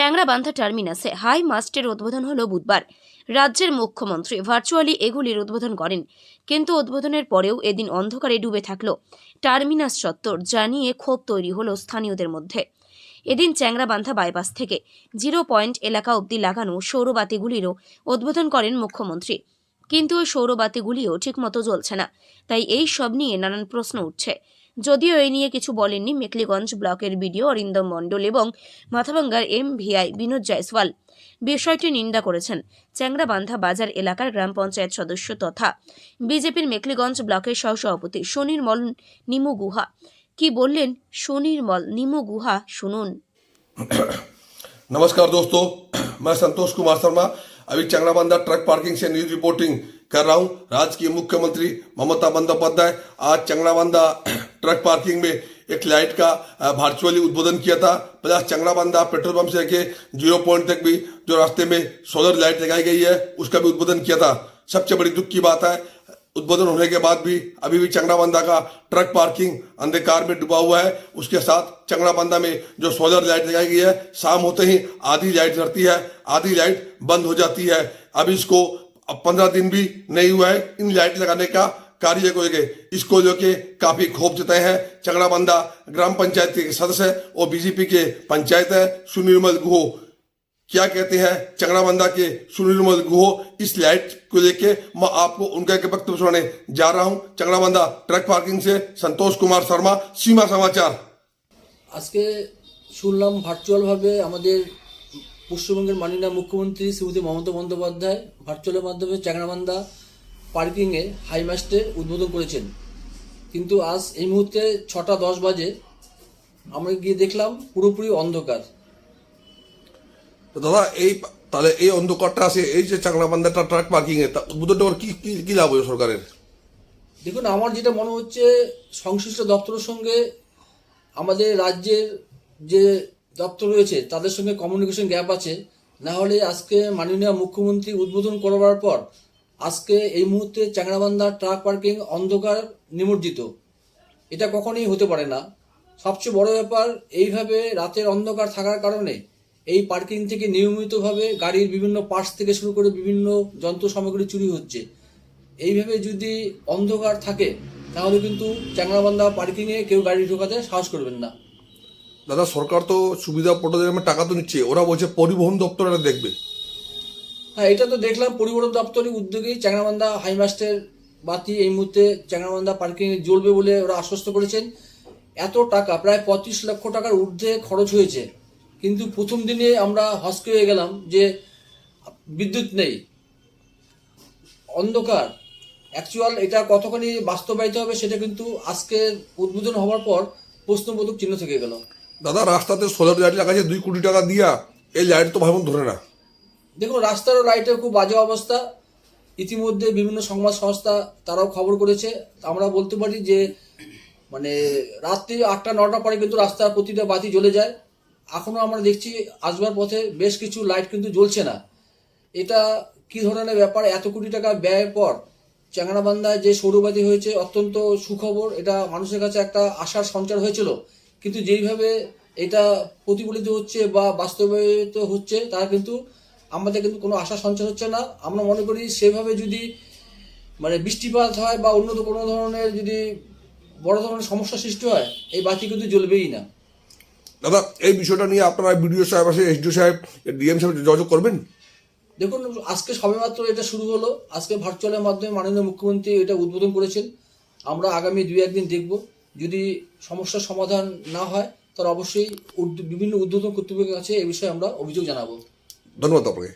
Changrabandha টার্মিনাসে high মাস্টের উদ্বোধন হল বুধবার। রাজ্যের মুখ্যমন্ত্রী ভার্চুয়ালি এগুলির উদ্বোধন করেন, কিন্তু উদ্বোধনের পরেও এদিন অন্ধকারে ডুবে থাকল। টার্মিনাস চত্বর যা নিয়ে ক্ষোভ তৈরি হলো স্থানীয়দের মধ্যে। এদিন চ্যাংরাবান্ধা বাইপাস থেকে জিরো পয়েন্ট এলাকা অবধি লাগানো সৌরবাতিগুলিরও উদ্বোধন করেন মুখ্যমন্ত্রী। কিন্তু ওই সৌরবাতিগুলিও ঠিকমতো জ্বলছে না, তাই এই সব নিয়ে নানান প্রশ্ন উঠছে। যদিও এই নিয়ে কিছু বলেননি মেকলিগঞ্জ ব্লকের বিডিও অরিন্দম মণ্ডল এবং মাথাভাঙ্গার এম ভিআই বিনোদ জয়সওয়াল বিষয়টি নিন্দা করেছেন চ্যাংরাবান্ধা বাজার এলাকার গ্রাম পঞ্চায়েত সদস্য তথা বিজেপির মেকলিগঞ্জ ব্লকের সহসভাপতি সুনির্মল নিমু গুহা কি বললেন সুনির্মল নিমু গুহা শুনুন नमस्कार दोस्तों मैं संतोष कुमार शर्मा अभी चंगड़ाबंदा ट्रक पार्किंग से न्यूज रिपोर्टिंग कर रहा हूं राज्य की मुख्यमंत्री ममता बंदोपाध्याय आज चंगड़ाबंदा ट्रक पार्किंग में एक लाइट का वर्चुअली उद्बोधन किया था। प्लस चंगड़ाबंदा पेट्रोल पंप से लेके ज़ीरो पॉइंट तक भी जो रास्ते में सोलर लाइट लगाई गई है, उसका भी उद्बोधन किया था। सबसे बड़ी दुख की बात है, उद्बोधन होने के बाद भी अभी भी चंगड़ाबंदा का ट्रक पार्किंग अंधकार में डूबा हुआ है। उसके साथ चंगड़ाबंदा में जो सोलर लाइट लगाई गई है, शाम होते ही आधी लाइट जलती है, आधी लाइट बंद हो जाती है। अभी इसको पंद्रह दिन भी नहीं हुआ है। इन लाइट लगाने का कार्य को लेके इसको लेके काफी क्षोभ जताए हैं चंगड़ाबंदा ग्राम पंचायत के सदस्य और बीजेपी के पंचायत है सुनिर्मल गुहो क्या कहते हैं चंगड़ाबंदा के सुनील गुहो इस लाइट को लेके मैं आपको उनका एक वक्तव्य सुनाने जा रहा हूं चंगड़ाबंदा ट्रक पार्किंग से संतोष कुमार शर्मा सीमा समाचार আজকে শুনলাম ভার্চুয়ালভাবে আমাদের পশ্চিমবঙ্গের মাননীয় মুখ্যমন্ত্রী শ্রীমতী মমতা বন্দ্যোপাধ্যায় ভার্চুয়ালের মাধ্যমে চ্যাংরাবান্ধা পার্কিংয়ে হাইমাস্টের উদ্বোধন করেছেন। কিন্তু আজ এই মুহূর্তে ছটা দশ বাজে। আমরা গিয়ে দেখলাম পুরোপুরি অন্ধকার। তো দাদা এই তাহলে এই অন্ধকারটা আছে এই যে চাংলাবান্ধাটা ট্রাক পার্কিং এ তা উদ্বোধনটা ওর কি কি কি লাভ হবে সরকারের? দেখুন আমার যেটা মনে হচ্ছে সংশ্লিষ্ট দপ্তরের সঙ্গে আমাদের রাজ্যের যে দপ্তর রয়েছে তাদের সঙ্গে কমিউনিকেশন গ্যাপ আছে। না হলে আজকে মাননীয় মুখ্যমন্ত্রী উদ্বোধন করবার পর আজকে এই মুহূর্তে চ্যাংরাবান্ধা ট্রাক পার্কিং অন্ধকার নিমজ্জিত। এটা কখনোই হতে পারে না। সবচেয়ে বড় ব্যাপার, এইভাবে রাতের অন্ধকার থাকার কারণে এই পার্কিং থেকে নিয়মিতভাবে গাড়ির বিভিন্ন পার্টস থেকে শুরু করে বিভিন্ন যন্ত্র সামগ্রী চুরি হচ্ছে। এইভাবে যদি অন্ধকার থাকে, তাহলে কিন্তু চ্যাংরাবান্ধা পার্কিংয়ে কেউ গাড়ি ঢোকাতে সাহস করবেন না। দাদা, সরকার তো সুবিধা পোর্টালের টাকা তো নিচ্ছে। ওরা বলছে পরিবহন দপ্তর দেখবে। হ্যাঁ এটা তো দেখলাম, পরিবহন দপ্তরের উদ্যোগেই চ্যাংরাবান্ধা হাইমাস্টের বাতি এই মুহূর্তে চ্যাংরাবান্ধা পার্কিংয়ে জ্বলবে বলে ওরা আশ্বস্ত করেছেন। এত টাকা, প্রায় পঁচিশ লক্ষ টাকার ঊর্ধ্বে খরচ হয়েছে। কিন্তু প্রথম দিনে আমরা হসকে হয়ে গেলাম যে বিদ্যুৎ নেই। অন্ধকার। অ্যাকচুয়াল এটা কতখানি বাস্তবায়িত হবে সেটা কিন্তু আজকে উদ্বোধন হওয়ার পর প্রশ্নবোধক চিহ্ন থেকে গেল। দাদা, রাস্তাতে সোলার লাইট লাগাচ্ছে দুই কোটি টাকা দিয়া, এই লাইট তো ভাবুন ধরে না। দেখুন রাস্তার লাইটের খুব বাজে অবস্থা। ইতিমধ্যে বিভিন্ন সংবাদ সংস্থা তারাও খবর করেছে। আমরা বলতে পারি যে মানে রাত্রি আটটা, নটা পরে কিন্তু রাস্তার প্রতিটা বাতি জ্বলে যায়। এখনও আমরা দেখছি আসবার পথে বেশ কিছু লাইট কিন্তু জ্বলছে না। এটা কি ধরনের ব্যাপার? এত কোটি টাকা ব্যয়ের পর চ্যাংরাবান্ধায় যে সৌরবাতি হয়েছে অত্যন্ত সুখবর। এটা মানুষের কাছে একটা আশার সঞ্চার হয়েছিল। কিন্তু যেইভাবে এটা প্রতিফলিত হচ্ছে বা বাস্তবায়িত হচ্ছে, তার কিন্তু আমাদের কিন্তু কোনো আশা সঞ্চয় হচ্ছে না। আমরা মনে করি সেভাবে যদি মানে বৃষ্টিপাত হয় বা অন্য কোনো ধরনের যদি বড় ধরনের সমস্যা সৃষ্টি হয় এই বাতি কিন্তু জ্বলবেই না। দাদা এই বিষয়টা নিয়ে আপনারা বিডিও সাহেব আছে এসডিও সাহেব ডিএম সাহেব যোগাযোগ করবেন? দেখুন আজকে সবেমাত্র এটা শুরু হলো। আজকে ভার্চুয়ালের মাধ্যমে মাননীয় মুখ্যমন্ত্রী এটা উদ্বোধন করেছেন। আমরা আগামী দুই একদিন দেখব। যদি সমস্যার সমাধান না হয় তাহলে অবশ্যই বিভিন্ন উদ্বোধন কর্তৃপক্ষের কাছে এ বিষয়ে আমরা অভিযোগ জানাব। धन्यवाद तपाईँलाई